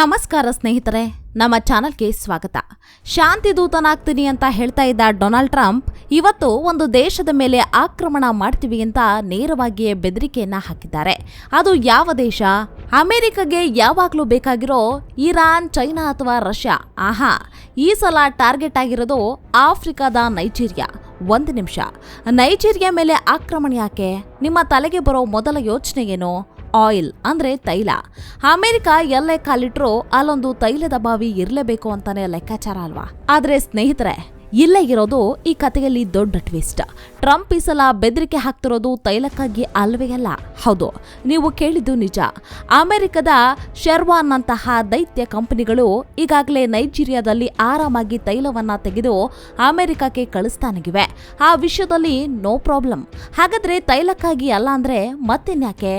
ನಮಸ್ಕಾರ ಸ್ನೇಹಿತರೆ, ನಮ್ಮ ಚಾನಲ್ಗೆ ಸ್ವಾಗತ. ಶಾಂತಿ ದೂತನಾಗ್ತೀನಿ ಅಂತ ಹೇಳ್ತಾ ಇದ್ದ ಡೊನಾಲ್ಡ್ ಟ್ರಂಪ್, ಇವತ್ತು ಒಂದು ದೇಶದ ಮೇಲೆ ಆಕ್ರಮಣ ಮಾಡ್ತೀವಿ ಅಂತ ನೇರವಾಗಿಯೇ ಬೆದರಿಕೆಯನ್ನ ಹಾಕಿದ್ದಾರೆ. ಅದು ಯಾವ ದೇಶ? ಅಮೆರಿಕಗೆ ಯಾವಾಗಲೂ ಬೇಕಾಗಿರೋ ಇರಾನ್, ಚೈನಾ ಅಥವಾ ರಷ್ಯಾ? ಆಹಾ, ಈ ಸಲ ಟಾರ್ಗೆಟ್ ಆಗಿರೋದು ಆಫ್ರಿಕಾದ ನೈಜೀರಿಯಾ. ಒಂದು ನಿಮಿಷ. ನೈಜೀರಿಯಾ ಮೇಲೆ ಆಕ್ರಮಣ ಯಾಕೆ? ನಿಮ್ಮ ತಲೆಗೆ ಬರೋ ಮೊದಲ ಯೋಚನೆ ಏನು? ಆಯಿಲ್, ಅಂದ್ರೆ ತೈಲ. ಅಮೆರಿಕ ಎಲ್ಲೇ ಕಾಲಿಟ್ರೋ ಅಲ್ಲೊಂದು ತೈಲದ ಬಾವಿ ಇರಲೇಬೇಕು ಅಂತಾನೆ ಲೆಕ್ಕಾಚಾರ ಅಲ್ವಾ? ಆದ್ರೆ ಸ್ನೇಹಿತರೆ, ಇಲ್ಲೇ ಇರೋದು ಈ ಕಥೆಯಲ್ಲಿ ದೊಡ್ಡ ಟ್ವಿಸ್ಟ್. ಟ್ರಂಪ್ ಈ ಸಲ ಬೆದರಿಕೆ ಹಾಕ್ತಿರೋದು ತೈಲಕ್ಕಾಗಿ ಅಲ್ವೇ ಅಲ್ಲ. ಹೌದು, ನೀವು ಕೇಳಿದ್ದು ನಿಜ. ಅಮೆರಿಕದ ಶೆರ್ವಾನ್ ಅಂತಹ ದೈತ್ಯ ಕಂಪನಿಗಳು ಈಗಾಗಲೇ ನೈಜೀರಿಯಾದಲ್ಲಿ ಆರಾಮಾಗಿ ತೈಲವನ್ನ ತೆಗೆದು ಅಮೆರಿಕಕ್ಕೆ ಕಳಿಸ್ತಾನಗಿವೆ. ಆ ವಿಷಯದಲ್ಲಿ ನೋ ಪ್ರಾಬ್ಲಮ್. ಹಾಗಾದ್ರೆ ತೈಲಕ್ಕಾಗಿ ಅಲ್ಲ ಅಂದ್ರೆ ಮತ್ತಿನ್ಯಾಕೆ?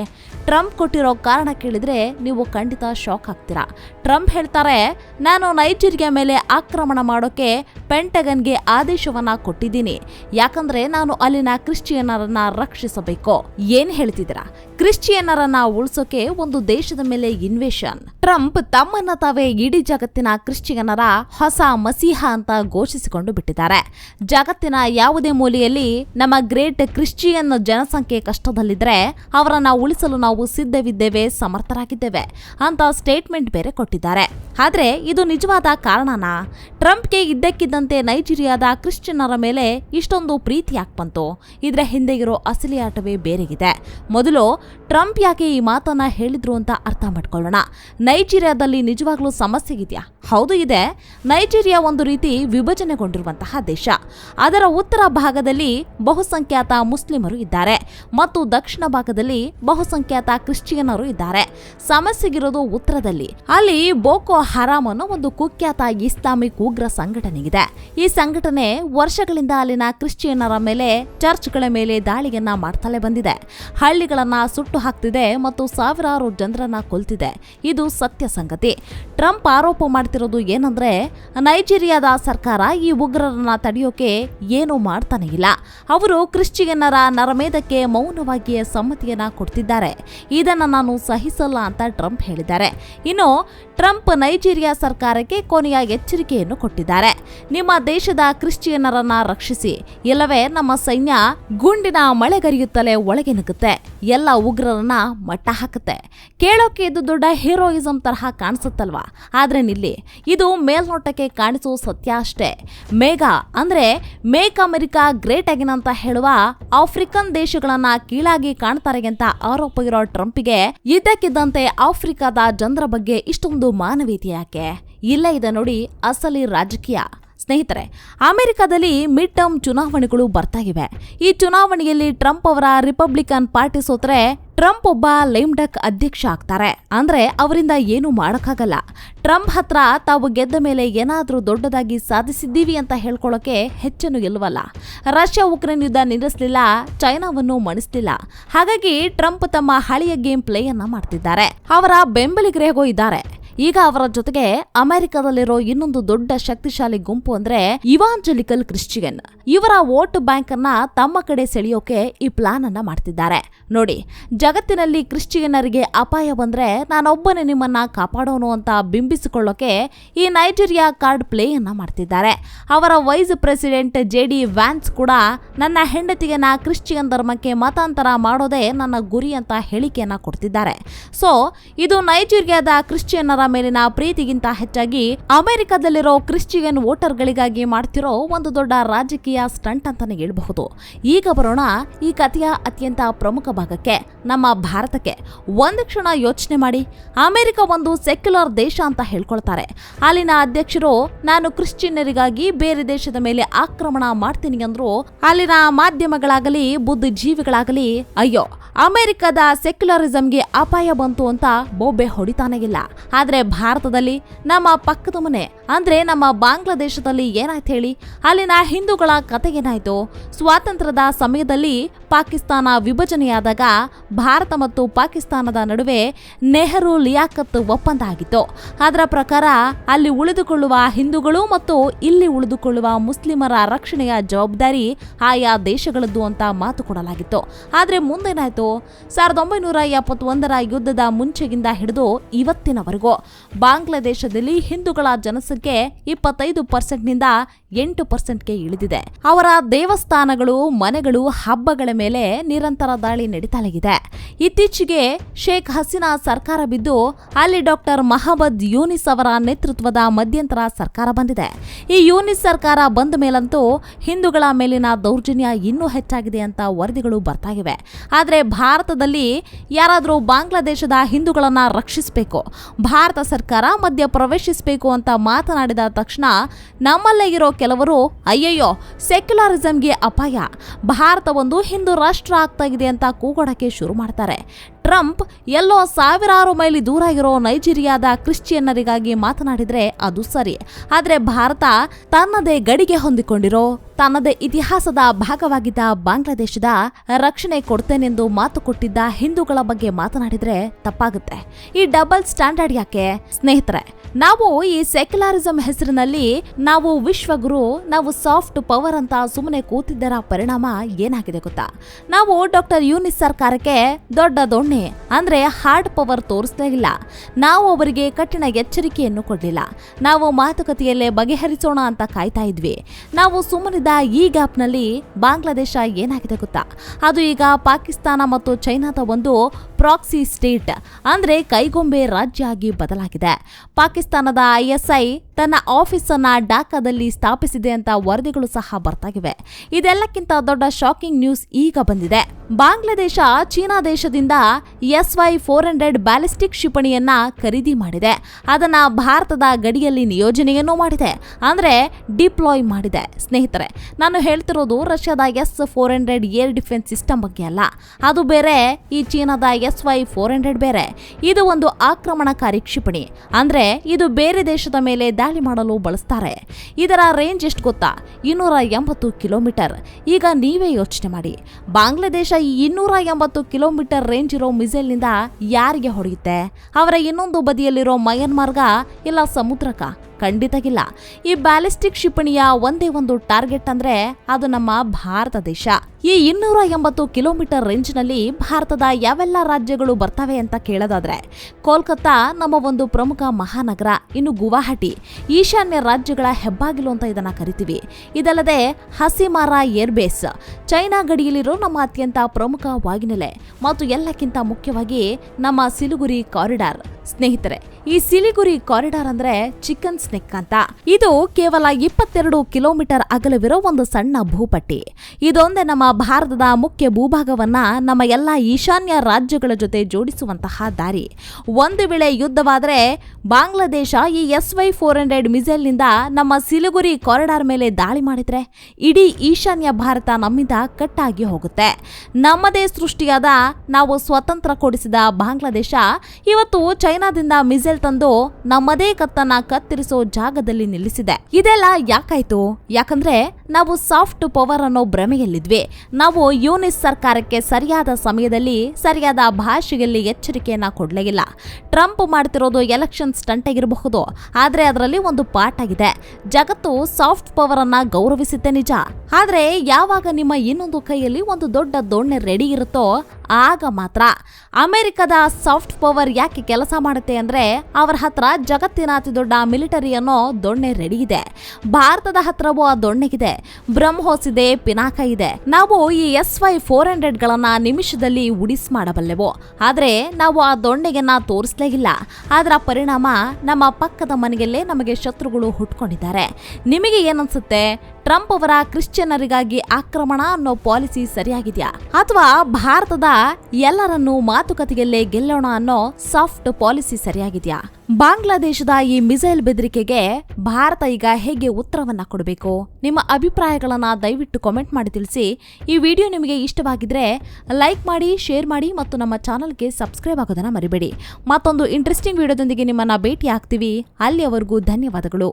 ಟ್ರಂಪ್ ಕೊಟ್ಟಿರೋ ಕಾರಣ ಕೇಳಿದ್ರೆ ನೀವು ಖಂಡಿತ ಶಾಕ್ ಆಗ್ತೀರಾ. ಟ್ರಂಪ್ ಹೇಳ್ತಾರೆ, ನಾನು ನೈಜೀರಿಯಾ ಮೇಲೆ ಆಕ್ರಮಣ ಮಾಡೋಕೆ ಪೆಂಟಗನ್ಗೆ ಆದೇಶವನ್ನ ಕೊಟ್ಟಿದ್ದೀನಿ. ಯಾಕಂದ್ರೆ ನಾನು ಅಲ್ಲಿನ ಕ್ರಿಶ್ಚಿಯನ್ನರನ್ನ ರಕ್ಷಿಸಬೇಕು. ಏನ್ ಹೇಳ್ತಿದ್ದೀರಾ? ಕ್ರಿಶ್ಚಿಯನ್ನರನ್ನ ಉಳಿಸೋಕೆ ಒಂದು ದೇಶದ ಮೇಲೆ ಇನ್ವೇಷನ್ ಟ್ರಂಪ್ ತಮ್ಮನ್ನ ತಾವೇ ಇಡೀ ಜಗತ್ತಿನ ಕ್ರಿಶ್ಚಿಯನ್ನರ ಹೊಸ ಮಸೀಹ ಅಂತ ಘೋಷಿಸಿಕೊಂಡು ಬಿಟ್ಟಿದ್ದಾರೆ. ಜಗತ್ತಿನ ಯಾವುದೇ ಮೂಲೆಯಲ್ಲಿ ನಮ್ಮ ಗ್ರೇಟ್ ಕ್ರಿಶ್ಚಿಯನ್ ಜನಸಂಖ್ಯೆ ಕಷ್ಟದಲ್ಲಿದ್ರೆ ಅವರನ್ನ ಉಳಿಸಲು ಸಿದ್ಧವಿದ್ದೇವೆ ಸಮರ್ಥರಾಗಿದ್ದೇವೆ ಅಂತ ಸ್ಟೇಟ್ಮೆಂಟ್ ಬೇರೆ ಕೊಟ್ಟಿದ್ದಾರೆ. ಆದ್ರೆ ಇದು ನಿಜವಾದ ಕಾರಣನಾ? ಟ್ರಂಪ್ಗೆ ಇದ್ದಕ್ಕಿದ್ದಂತೆ ನೈಜೀರಿಯಾದ ಕ್ರಿಶ್ಚಿಯನ್ನರ ಮೇಲೆ ಇಷ್ಟೊಂದು ಪ್ರೀತಿ ಯಾಕೆ ಬಂತು? ಇದರ ಹಿಂದೆ ಇರೋ ಅಸಲಿ ಆಟವೇ ಬೇರೆಗಿದೆ. ಮೊದಲು ಟ್ರಂಪ್ ಯಾಕೆ ಈ ಮಾತನ್ನ ಹೇಳಿದ್ರು ಅಂತ ಅರ್ಥ ಮಾಡ್ಕೊಳ್ಳೋಣ. ನೈಜೀರಿಯಾದಲ್ಲಿ ನಿಜವಾಗ್ಲೂ ಸಮಸ್ಯೆ ಇದೆಯಾ? ಹೌದು ಇದೆ. ನೈಜೀರಿಯಾ ಒಂದು ರೀತಿ ವಿಭಜನೆಗೊಂಡಿರುವಂತಹ ದೇಶ. ಅದರ ಉತ್ತರ ಭಾಗದಲ್ಲಿ ಬಹುಸಂಖ್ಯಾತ ಮುಸ್ಲಿಮರು ಇದ್ದಾರೆ ಮತ್ತು ದಕ್ಷಿಣ ಭಾಗದಲ್ಲಿ ಬಹುಸಂಖ್ಯಾತ ಕ್ರಿಶ್ಚಿಯನ್ನರು ಇದ್ದಾರೆ. ಸಮಸ್ಯೆಗಿರೋದು ಉತ್ತರದಲ್ಲಿ. ಅಲ್ಲಿ ಬೋಕೋ ಹರಾಮ್ ಅನ್ನೋ ಒಂದು ಕುಖ್ಯಾತ ಇಸ್ಲಾಮಿಕ್ ಉಗ್ರ ಸಂಘಟನೆಗಿದೆ. ಈ ಸಂಘಟನೆ ವರ್ಷಗಳಿಂದ ಅಲ್ಲಿನ ಕ್ರಿಶ್ಚಿಯನ್ನರ ಮೇಲೆ, ಚರ್ಚ್ಗಳ ಮೇಲೆ ದಾಳಿಯನ್ನ ಮಾಡ್ತಲೇ ಬಂದಿದೆ. ಹಳ್ಳಿಗಳನ್ನ ಸುಟ್ಟು ಹಾಕ್ತಿದೆ ಮತ್ತು ಸಾವಿರಾರು ಜನರನ್ನ ಕೊಲ್ತಿದೆ. ಇದು ಸತ್ಯ ಸಂಗತಿ. ಟ್ರಂಪ್ ಆರೋಪ ಮಾಡ್ತಿರೋದು ಏನಂದ್ರೆ, ನೈಜೀರಿಯಾದ ಸರ್ಕಾರ ಈ ಉಗ್ರರನ್ನ ತಡೆಯೋಕೆ ಏನು ಮಾಡ್ತಾನೆ ಇಲ್ಲ. ಅವರು ಕ್ರಿಶ್ಚಿಯನ್ನರ ನರಮೇಧಕ್ಕೆ ಮೌನವಾಗಿಯೇ ಸಮ್ಮತಿಯನ್ನ ಕೊಡ್ತಿದ್ದಾರೆ. ಇದನ್ನ ನಾನು ಸಹಿಸಲ್ಲ ಅಂತ ಟ್ರಂಪ್ ಹೇಳಿದ್ದಾರೆ. ಇನ್ನು, ಟ್ರಂಪ್ ನೈಜೀರಿಯಾ ಸರ್ಕಾರಕ್ಕೆ ಕೊನೆಯ ಎಚ್ಚರಿಕೆಯನ್ನು ಕೊಟ್ಟಿದ್ದಾರೆ. ನಿಮ್ಮ ದೇಶದ ಕ್ರಿಶ್ಚಿಯನ್ನರನ್ನ ರಕ್ಷಿಸಿ. ಇಲ್ಲವೇ ನಮ್ಮ ಸೈನ್ಯ ಗುಂಡಿನ ಮಳೆಗರಿಯುತ್ತಲೇ ಒಳಗೆ ನುಗ್ಗುತ್ತೆ. ಎಲ್ಲ ಉಗ್ರರನ್ನ ಮಟ್ಟ ಹಾಕುತ್ತೆ. ಕೇಳೋಕೆ ಇದು ದೊಡ್ಡ ಹೀರೋಯಿಸಂ ತರಹ ಕಾಣಿಸುತ್ತಲ್ವಾ? ಆದ್ರೆ ನಿಲ್ಲಿ, ಇದು ಮೇಲ್ನೋಟಕ್ಕೆ ಕಾಣಿಸೋ ಸತ್ಯ ಅಷ್ಟೇ. ಮೇಘ, ಅಂದ್ರೆ ಮೇಕ್ ಅಮೆರಿಕಾ ಗ್ರೇಟ್ ಆಗಿನ ಅಂತ ಹೇಳುವ ಆಫ್ರಿಕನ್ ದೇಶಗಳನ್ನ ಕೀಳಾಗಿ ಕಾಣ್ತಾರೆ ಅಂತ ಆರೋಪ ಇರೋ ಟ್ರಂಪಿಗೆ ಇದ್ದಕ್ಕಿದ್ದಂತೆ ಆಫ್ರಿಕಾದ ಜನರ ಬಗ್ಗೆ ಇಷ್ಟೊಂದು ಮಾನವೀಯತೆ ಯಾಕೆ? ಇಲ್ಲ ಇದೆ ನೋಡಿ, ಅಸಲಿ ರಾಜಕೀಯ. ಸ್ನೇಹಿತರೆ, ಅಮೆರಿಕದಲ್ಲಿ ಮಿಡ್ ಟರ್ಮ್ ಚುನಾವಣೆಗಳು ಬರ್ತಾ ಈ ಚುನಾವಣೆಯಲ್ಲಿ ಟ್ರಂಪ್ ಅವರ ರಿಪಬ್ಲಿಕನ್ ಪಾರ್ಟಿ ಸೋತ್ರೆ ಟ್ರಂಪ್ ಒಬ್ಬ ಲೈಮ್ಡಕ್ ಅಧ್ಯಕ್ಷ ಆಗ್ತಾರೆ. ಅಂದ್ರೆ ಅವರಿಂದ ಏನು ಮಾಡೋಕ್ಕಾಗಲ್ಲ. ಟ್ರಂಪ್ ಹತ್ರ ತಾವು ಗೆದ್ದ ಮೇಲೆ ಏನಾದರೂ ದೊಡ್ಡದಾಗಿ ಸಾಧಿಸಿದ್ದೀವಿ ಅಂತ ಹೇಳ್ಕೊಳ್ಳೋಕೆ ಹೆಚ್ಚನ್ನು ಇಲ್ವಲ್ಲ. ರಷ್ಯಾ ಉಕ್ರೇನ್ ಯುದ್ಧ ನಿಲ್ಲಿಸಲಿಲ್ಲ, ಚೈನಾವನ್ನು ಮಣಿಸಲಿಲ್ಲ. ಹಾಗಾಗಿ ಟ್ರಂಪ್ ತಮ್ಮ ಹಳೆಯ ಗೇಮ್ ಪ್ಲೇಯನ್ನ ಮಾಡ್ತಿದ್ದಾರೆ. ಅವರ ಬೆಂಬಲಿಗರೇಗೋ ಇದ್ದಾರೆ. ಈಗ ಅವರ ಜೊತೆಗೆ ಅಮೆರಿಕದಲ್ಲಿರೋ ಇನ್ನೊಂದು ದೊಡ್ಡ ಶಕ್ತಿಶಾಲಿ ಗುಂಪು ಅಂದ್ರೆ ಇವಾಂಜಲಿಕಲ್ ಕ್ರಿಶ್ಚಿಯನ್. ಇವರ ವೋಟ್ ಬ್ಯಾಂಕ್ ಅನ್ನ ತಮ್ಮ ಕಡೆ ಸೆಳೆಯೋಕೆ ಈ ಪ್ಲಾನ್ ಅನ್ನ ಮಾಡ್ತಿದ್ದಾರೆ. ನೋಡಿ, ಜಗತ್ತಿನಲ್ಲಿ ಕ್ರಿಶ್ಚಿಯನ್ನರಿಗೆ ಅಪಾಯ ಬಂದ್ರೆ ನಾನೊಬ್ಬನೇ ನಿಮ್ಮನ್ನ ಕಾಪಾಡೋನು ಅಂತ ಬಿಂಬಿಸಿಕೊಳ್ಳೋಕೆ ಈ ನೈಜೀರಿಯಾ ಕಾರ್ಡ್ ಪ್ಲೇ ಅನ್ನ ಮಾಡ್ತಿದ್ದಾರೆ. ಅವರ vice president J D Vance ಕೂಡ ನನ್ನ ಹೆಂಡತಿಗೆ ನಾ ಕ್ರಿಶ್ಚಿಯನ್ ಧರ್ಮಕ್ಕೆ ಮತಾಂತರ ಮಾಡೋದೇ ನನ್ನ ಗುರಿ ಅಂತ ಹೇಳಿಕೆಯನ್ನ ಕೊಡ್ತಿದ್ದಾರೆ. ಸೊ ಇದು ನೈಜೀರಿಯಾದ ಕ್ರಿಶ್ಚಿಯನ್ನರ ಮೇಲಿನ ಪ್ರೀತಿಗಿಂತ ಹೆಚ್ಚಾಗಿ ಅಮೆರಿಕದಲ್ಲಿರೋ ಕ್ರಿಶ್ಚಿಯನ್ ವೋಟರ್ಗಳಿಗಾಗಿ ಮಾಡ್ತಿರೋ ಒಂದು ದೊಡ್ಡ ರಾಜಕೀಯ ಸ್ಟಂಟ್ ಅಂತಾನೆ ಹೇಳಬಹುದು. ಈಗ ಬರೋಣ ಈ ಕಥೆಯ ಅತ್ಯಂತ ಪ್ರಮುಖ ಭಾಗಕ್ಕೆ, ನಮ್ಮ ಭಾರತಕ್ಕೆ. ಒಂದು ಕ್ಷಣ ಯೋಚನೆ ಮಾಡಿ. ಅಮೆರಿಕ ಒಂದು ಸೆಕ್ಯುಲರ್ ದೇಶ ಅಂತ ಹೇಳ್ಕೊಳ್ತಾರೆ. ಅಲ್ಲಿನ ಅಧ್ಯಕ್ಷರು, ನಾನು ಕ್ರಿಶ್ಚಿಯನ್ನರಿಗಾಗಿ ಬೇರೆ ದೇಶದ ಮೇಲೆ ಆಕ್ರಮಣ ಮಾಡ್ತೀನಿ ಅಂದ್ರು. ಅಲ್ಲಿನ ಮಾಧ್ಯಮಗಳಾಗಲಿ, ಬುದ್ಧಿಜೀವಿಗಳಾಗಲಿ, ಅಯ್ಯೋ, ಅಮೆರಿಕದ ಸೆಕ್ಯುಲರಿಸಂಗೆ ಅಪಾಯ ಬಂತು ಅಂತ ಬೊಬ್ಬೆ ಹೊಡಿತಾನೆ ಇಲ್ಲ. ಆದ್ರೆ ಭಾರತದಲ್ಲಿ ನಮ್ಮ ಪಕ್ಕದ ಮನೆ. ಅಂದ್ರೆ ನಮ್ಮ ಬಾಂಗ್ಲಾದೇಶದಲ್ಲಿ ಏನಾಯ್ತು ಹೇಳಿ? ಅಲ್ಲಿನ ಹಿಂದೂಗಳ ಕತೆ ಏನಾಯ್ತು? ಸ್ವಾತಂತ್ರ್ಯದ ಸಮಯದಲ್ಲಿ ಪಾಕಿಸ್ತಾನ ವಿಭಜನೆಯಾದಾಗ ಭಾರತ ಮತ್ತು ಪಾಕಿಸ್ತಾನದ ನಡುವೆ ನೆಹರು ಲಿಯಾಕತ್ ಒಪ್ಪಂದ ಆಗಿತ್ತು. ಅದರ ಪ್ರಕಾರ ಅಲ್ಲಿ ಉಳಿದುಕೊಳ್ಳುವ ಹಿಂದೂಗಳು ಮತ್ತು ಇಲ್ಲಿ ಉಳಿದುಕೊಳ್ಳುವ ಮುಸ್ಲಿಮರ ರಕ್ಷಣೆಯ ಜವಾಬ್ದಾರಿ ಆಯಾ ದೇಶಗಳದ್ದು ಅಂತ ಮಾತು ಕೊಡಲಾಗಿತ್ತು. ಆದರೆ ಮುಂದೇನಾಯ್ತು? ಸಾವಿರದ ಒಂಬೈನೂರ ಎಪ್ಪತ್ತೊಂದರ ಯುದ್ಧದ ಮುಂಚೆಗಿಂದ ಹಿಡಿದು ಇವತ್ತಿನವರೆಗೂ. ಬಾಂಗ್ಲಾದೇಶದಲ್ಲಿ ಹಿಂದೂಗಳ ಜನಸಂಖ್ಯೆ ಇಪ್ಪತ್ತೈದು ಪರ್ಸೆಂಟ್ನಿಂದ ಎಂಟು ಪರ್ಸೆಂಟ್ಗೆ ಇಳಿದಿದೆ. ಅವರ ದೇವಸ್ಥಾನಗಳು, ಮನೆಗಳು, ಹಬ್ಬಗಳ ಮೇಲೆ ನಿರಂತರ ದಾಳಿ ನಡೀತಲಾಗಿದೆ. ಇತ್ತೀಚೆಗೆ ಶೇಖ್ ಹಸೀನಾ ಸರ್ಕಾರ ಬಿದ್ದು ಅಲ್ಲಿ ಡಾಕ್ಟರ್ ಮಹಮ್ಮದ್ ಯೂನಿಸ್ ಅವರ ನೇತೃತ್ವದ ಮಧ್ಯಂತರ ಸರ್ಕಾರ ಬಂದಿದೆ. ಈ ಯೂನಿಸ್ ಸರ್ಕಾರ ಬಂದ ಮೇಲಂತೂ ಹಿಂದೂಗಳ ಮೇಲಿನ ದೌರ್ಜನ್ಯ ಇನ್ನೂ ಹೆಚ್ಚಾಗಿದೆ ಅಂತ ವರದಿಗಳು ಬರ್ತಾ ಇವೆ ಆದರೆ ಭಾರತದಲ್ಲಿ ಯಾರಾದರೂ ಬಾಂಗ್ಲಾದೇಶದ ಹಿಂದೂಗಳನ್ನು ರಕ್ಷಿಸಬೇಕು. ಭಾರತ ಸರ್ಕಾರ ಮಧ್ಯ ಪ್ರವೇಶಿಸಬೇಕು ಅಂತ ಮಾತನಾಡಿದ ತಕ್ಷಣ ನಮ್ಮಲ್ಲೇ ಇರೋ ಕೆಲವರು, ಅಯ್ಯಯ್ಯೋ ಸೆಕ್ಯುಲರಿಸಂಗೆ ಅಪಾಯ. ಭಾರತ ಒಂದು ಹಿಂದೂ ರಾಷ್ಟ್ರ ಆಗ್ತಾ ಇದೆ ಅಂತ ಕೂಗೋಡಕ್ಕೆ ಶುರು ಮಾಡ್ತಾರೆ. ಟ್ರಂಪ್ ಎಲ್ಲೋ ಸಾವಿರಾರು ಮೈಲಿ ದೂರ ಇರೋ ನೈಜೀರಿಯಾದ ಕ್ರಿಶ್ಚಿಯನ್ನರಿಗಾಗಿ ಮಾತನಾಡಿದರೆ ಅದು ಸರಿ. ಆದರೆ ಭಾರತ ತನ್ನದೇ ಗಡಿಗೆ ಹೊಂದಿಕೊಂಡಿರೋ, ತನ್ನದೇ ಇತಿಹಾಸದ ಭಾಗವಾಗಿದ್ದ ಬಾಂಗ್ಲಾದೇಶದ ರಕ್ಷಣೆ ಕೊಡ್ತೇನೆಂದು ಮಾತು ಕೊಟ್ಟಿದ್ದ ಹಿಂದೂಗಳ ಬಗ್ಗೆ ಮಾತನಾಡಿದರೆ ತಪ್ಪಾಗುತ್ತೆ. ಈ ಡಬಲ್ ಸ್ಟ್ಯಾಂಡರ್ಡ್ ಯಾಕೆ? ಸ್ನೇಹಿತರೆ, ನಾವು ಈ ಸೆಕ್ಯುಲಾರಿಸಂ ಹೆಸರಿನಲ್ಲಿ ನಾವು ವಿಶ್ವಗುರು, ನಾವು ಸಾಫ್ಟ್ ಪವರ್ ಅಂತ ಸುಮ್ಮನೆ ಕೂತಿದ್ದರ ಪರಿಣಾಮ ಏನಾಗಿದೆ ಗೊತ್ತಾ? ನಾವು ಡಾಕ್ಟರ್ ಯೂನಿಸ್ ಸರ್ಕಾರಕ್ಕೆ ದೊಡ್ಡ ದೊಣ್ಣೆ ಅಂದ್ರೆ ಹಾರ್ಡ್ ಪವರ್ ತೋರಿಸ್ತಾ ಇಲ್ಲ. ನಾವು ಅವರಿಗೆ ಕಠಿಣ ಎಚ್ಚರಿಕೆಯನ್ನು ಕೊಡಲಿಲ್ಲ. ನಾವು ಮಾತುಕತೆಯಲ್ಲೇ ಬಗೆಹರಿಸೋಣ ಅಂತ ಕಾಯ್ತಾ ಇದ್ವಿ. ನಾವು ಸುಮ್ಮನಿದ್ದ ಈ ಗ್ಯಾಪ್ನಲ್ಲಿ ಬಾಂಗ್ಲಾದೇಶ ಏನಾಗಿದೆ ಗೊತ್ತಾ? ಅದು ಈಗ ಪಾಕಿಸ್ತಾನ ಮತ್ತು ಚೈನಾದ ಒಂದು ಪ್ರಾಕ್ಸಿ ಸ್ಟೇಟ್ ಅಂದರೆ ಕೈಗೊಂಬೆ ರಾಜ್ಯ ಆಗಿ ಬದಲಾಗಿದೆ. ಪಾಕಿಸ್ತಾನದ ಐಎಸ್ಐ ತನ್ನ ಆಫೀಸ್ ಅನ್ನ ಡಾಕಾದಲ್ಲಿ ಸ್ಥಾಪಿಸಿದೆ ಅಂತ ವರದಿಗಳು ಸಹ ಬರ್ತಾಗಿವೆ. ಇದೆಲ್ಲಕ್ಕಿಂತ ದೊಡ್ಡ ಶಾಕಿಂಗ್ ನ್ಯೂಸ್ ಈಗ ಬಂದಿದೆ. ಬಾಂಗ್ಲಾದೇಶ, ಚೀನಾ ದೇಶದಿಂದ S Y four hundred ballistic ಕ್ಷಿಪಣಿಯನ್ನ ಖರೀದಿ ಮಾಡಿದೆ. ಅದನ್ನ ಭಾರತದ ಗಡಿಯಲ್ಲಿ ನಿಯೋಜನೆಯನ್ನು ಮಾಡಿದೆ. ಅಂದ್ರೆ ಡಿಪ್ಲಾಯ್ ಮಾಡಿದೆ. ಸ್ನೇಹಿತರೆ, ನಾನು ಹೇಳ್ತಿರೋದು ರಷ್ಯಾದ S four hundred air defence system ಬಗ್ಗೆ ಅಲ್ಲ. ಅದು ಬೇರೆ, ಈ ಚೀನಾದ ಎಸ್ ವೈ ಫೋರ್ ಹಂಡ್ರೆಡ್ ಬೇರೆ. ಇದು ಒಂದು ಆಕ್ರಮಣಕಾರಿ ಕ್ಷಿಪಣಿ. ಅಂದ್ರೆ ಇದು ಬೇರೆ ದೇಶದ ಮೇಲೆ ಮಾಡಲು ಬಳಸ್ತಾರೆ. ಇದರ ರೇಂಜ್ ಎಷ್ಟು ಗೊತ್ತಾ? ಇನ್ನೂರ ಎಂಬತ್ತು ಕಿಲೋಮೀಟರ್. ಈಗ ನೀವೇ ಯೋಚನೆ ಮಾಡಿ. ಬಾಂಗ್ಲಾದೇಶ ಈ ಇನ್ನೂರ ಎಂಬತ್ತು ಕಿಲೋಮೀಟರ್ ರೇಂಜ್ ಇರೋ ಮಿಸೈಲ್ನಿಂದ ಯಾರಿಗೆ ಹೊಡೆಯುತ್ತೆ? ಅವರ ಇನ್ನೊಂದು ಬದಿಯಲ್ಲಿರೋ ಮಯನ್ಮಾರ್ಗ ಇಲ್ಲ ಸಮುದ್ರಕ ಖಂಡಿತಗಿಲ್ಲ. ಈ ಬ್ಯಾಲಿಸ್ಟಿಕ್ ಕ್ಷಿಪಣಿಯ ಒಂದೇ ಒಂದು ಟಾರ್ಗೆಟ್ ಅಂದ್ರೆ ಅದು ನಮ್ಮ ಭಾರತ ದೇಶ. ಈ ಇನ್ನೂರ ಎಂಬತ್ತು ಕಿಲೋಮೀಟರ್ ರೇಂಜ್ನಲ್ಲಿ ಭಾರತದ ಯಾವೆಲ್ಲ ರಾಜ್ಯಗಳು ಬರ್ತವೆ ಅಂತ ಕೇಳೋದಾದ್ರೆ, ಕೋಲ್ಕತ್ತಾ ನಮ್ಮ ಒಂದು ಪ್ರಮುಖ ಮಹಾನಗರ, ಇನ್ನು ಗುವಾಹಟಿ. ಈಶಾನ್ಯ ರಾಜ್ಯಗಳ ಹೆಬ್ಬಾಗಿಲು ಅಂತ ಇದನ್ನ ಕರಿತೀವಿ. ಇದಲ್ಲದೆ ಹಸಿಮಾರಾ ಏರ್ಬೇಸ್, ಚೈನಾ ಗಡಿಯಲ್ಲಿರೋ ನಮ್ಮ ಅತ್ಯಂತ ಪ್ರಮುಖ ವಾಗಿನೆಲೆ ಮತ್ತು ಎಲ್ಲಕ್ಕಿಂತ ಮುಖ್ಯವಾಗಿ ನಮ್ಮ ಸಿಲಿಗುರಿ ಕಾರಿಡಾರ್. ಸ್ನೇಹಿತರೆ, ಈ ಸಿಲಿಗುರಿ ಕಾರಿಡಾರ್ ಅಂದ್ರೆ ಚಿಕನ್ ಸ್ನೆಕ್ ಅಂತ. ಇದು ಕೇವಲ ಇಪ್ಪತ್ತೆರಡು ಕಿಲೋಮೀಟರ್ ಅಗಲವಿರೋ ಒಂದು ಸಣ್ಣ ಭೂಪಟ್ಟಿ. ಇದೊಂದೇ ನಮ್ಮ ಭಾರತದ ಮುಖ್ಯ ಭೂಭಾಗವನ್ನ ನಮ್ಮ ಎಲ್ಲ ಈಶಾನ್ಯ ರಾಜ್ಯಗಳ ಜೊತೆ ಜೋಡಿಸುವಂತಹ ದಾರಿ. ಒಂದು ವೇಳೆ ಯುದ್ಧವಾದರೆ ಬಾಂಗ್ಲಾದೇಶ ಈ ಎಸ್ ವೈ ಫೋರ್ ಹಂಡ್ರೆಡ್ ಮಿಸೈಲ್ನಿಂದ ನಮ್ಮ ಸಿಲಿಗುರಿ ಕಾರಿಡಾರ್ ಮೇಲೆ ದಾಳಿ ಮಾಡಿದರೆ ಇಡೀ ಈಶಾನ್ಯ ಭಾರತ ನಮ್ಮಿಂದ ಕಟ್ಟಾಗಿ ಹೋಗುತ್ತೆ. ನಮ್ಮದೇ ಸೃಷ್ಟಿಯಾದ ನಾವು ಸ್ವತಂತ್ರ ಕೊಡಿಸಿದ ಬಾಂಗ್ಲಾದೇಶ ಇವತ್ತು ಚೈನಾದಿಂದ ಮಿಸೈಲ್ ತಂದು ನಮ್ಮದೇ ಕತ್ತನ್ನ ಕತ್ತರಿಸೋ ಜಾಗದಲ್ಲಿ ನಿಲ್ಲಿಸಿದೆ. ಇದೆಲ್ಲ ಯಾಕಾಯ್ತು? ಯಾಕಂದ್ರೆ ನಾವು ಸಾಫ್ಟ್ ಪವರ್ ಅನ್ನೋ ಭ್ರಮೆಯಲ್ಲಿದ್ವಿ. ನಾವು ಯೂನಿಸ್ ಸರ್ಕಾರಕ್ಕೆ ಸರಿಯಾದ ಸಮಯದಲ್ಲಿ, ಸರಿಯಾದ ಭಾಷೆಯಲ್ಲಿ ಎಚ್ಚರಿಕೆಯನ್ನು ಕೊಡಲೇ ಟ್ರಂಪ್ ಮಾಡ್ತಿರೋದು ಎಲೆಕ್ಷನ್ ಸ್ಟಂಟ್ ಆಗಿರಬಹುದು ಆದರೆ ಅದರಲ್ಲಿ ಒಂದು ಪಾಠ ಆಗಿದೆ ಜಗತ್ತು ಸಾಫ್ಟ್ ಪವರ್ ಅನ್ನ ಗೌರವಿಸುತ್ತೆ ನಿಜ. ಆದರೆ ಯಾವಾಗ ನಿಮ್ಮ ಇನ್ನೊಂದು ಕೈಯಲ್ಲಿ ಒಂದು ದೊಡ್ಡ ದೊಣ್ಣೆ ರೆಡಿ ಇರುತ್ತೋ ಆಗ ಮಾತ್ರ ಅಮೆರಿಕದ ಸಾಫ್ಟ್ ಪವರ್ ಯಾಕೆ ಕೆಲಸ ಮಾಡುತ್ತೆ ಅಂದ್ರೆ ಅವರ ಹತ್ರ ಜಗತ್ತಿನ ಅತಿ ದೊಡ್ಡ ಮಿಲಿಟರಿ ಅನ್ನೋ ದೊಣ್ಣೆ ರೆಡಿ ಇದೆ ಭಾರತದ ಹತ್ರವೂ ಆ ದೊಣ್ಣೆಗಿದೆ. ಬ್ರಹ್ಮೋಸ್ ಇದೆ ಪಿನಾಕ ಇದೆ. ನಾವು ಈ ಎಸ್ ವೈ ಫೋರ್ ಹಂಡ್ರೆಡ್ ಗಳನ್ನ ನಿಮಿಷದಲ್ಲಿ ಉಡಿಸ್ ಮಾಡಬಲ್ಲೆವು? ಆದರೆ ನಾವು ಆ ದೊಣ್ಣೆಗೆನ್ನ ತೋರಿಸಲೇ ಇಲ್ಲ ಅದರ ಪರಿಣಾಮ ನಮ್ಮ ಪಕ್ಕದ ಮನೆಯಲ್ಲೇ ನಮಗೆ ಶತ್ರುಗಳು ಹುಟ್ಕೊಂಡಿದ್ದಾರೆ. ನಿಮಗೆ ಏನನ್ಸುತ್ತೆ? ಟ್ರಂಪ್ ಅವರ ಕ್ರಿಶ್ಚಿಯನ್ನರಿಗಾಗಿ ಆಕ್ರಮಣ ಅನ್ನೋ ಪಾಲಿಸಿ ಸರಿಯಾಗಿದೆಯಾ? ಅಥವಾ ಭಾರತದ ಎಲ್ಲರನ್ನೂ ಮಾತುಕತೆಯಲ್ಲೇ ಗೆಲ್ಲೋಣ ಅನ್ನೋ ಸಾಫ್ಟ್ ಪಾಲಿಸಿ ಸರಿಯಾಗಿದೆಯಾ? ಬಾಂಗ್ಲಾದೇಶದ ಈ ಮಿಸೈಲ್ ಬೆದರಿಕೆಗೆ ಭಾರತ ಈಗ ಹೇಗೆ ಉತ್ತರವನ್ನ ಕೊಡಬೇಕು? ನಿಮ್ಮ ಅಭಿಪ್ರಾಯಗಳನ್ನ ದಯವಿಟ್ಟು ಕಾಮೆಂಟ್ ಮಾಡಿ ತಿಳಿಸಿ. ಈ ವಿಡಿಯೋ ನಿಮಗೆ ಇಷ್ಟವಾಗಿದ್ರೆ ಲೈಕ್ ಮಾಡಿ, ಶೇರ್ ಮಾಡಿ ಮತ್ತು ನಮ್ಮ ಚಾನಲ್ಗೆ ಸಬ್ಸ್ಕ್ರೈಬ್ ಆಗೋದನ್ನ ಮರಿಬೇಡಿ. ಮತ್ತೊಂದು ಇಂಟ್ರೆಸ್ಟಿಂಗ್ ವಿಡಿಯೋದೊಂದಿಗೆ ನಿಮ್ಮನ್ನ ಭೇಟಿ ಆಗ್ತೀವಿ ಅಲ್ಲಿಯವರೆಗೂ ಧನ್ಯವಾದಗಳು.